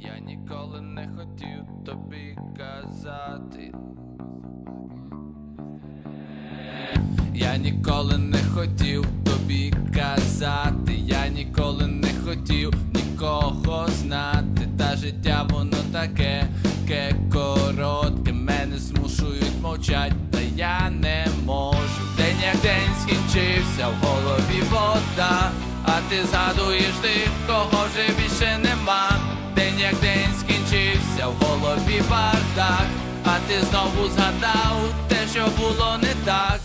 Я ніколи не хотів тобі казати. Я ніколи не хотів тобі казати, я ніколи не хотів нікого знати. Та життя воно таке, ке коротке, мене змушують мовчать, та я не можу. День як день скінчився, в голові вода, а ти згадуєш тих, кого вже більше нема. Ти знову згадав те, що було не так.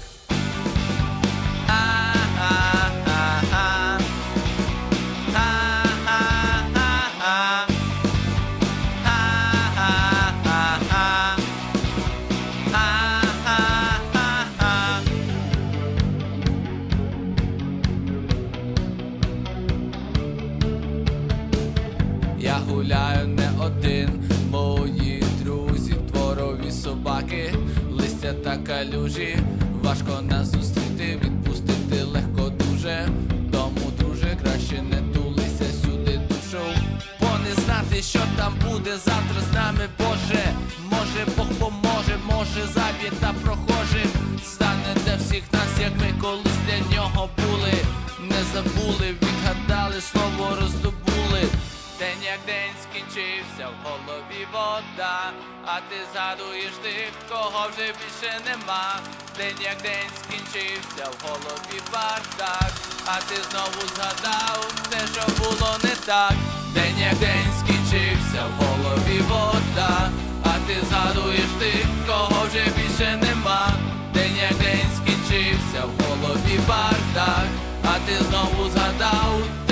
Я гуляю не один, дворові собаки, листя та калюжі, важко нас зустріти, відпустити легко дуже. Тому, друже, краще не тулися сюди душу, бо не знати, що там буде завтра з нами, Боже. Може Бог поможе, може заб'є та прохожих стане для всіх нас, як ми колись для нього були. Не забули, відгадали, слово роздобули. День як день скінчився, в голові вода, а ти згадуєш тих, кого вже більше нема. День як день скінчився, в голові бардак, а ти знову згадав все що було не так. День як день скінчився, в голові вода, а ти згадуєш тих, кого вже більше нема. День як день скінчився, в голові бардак, а ти знову згадав.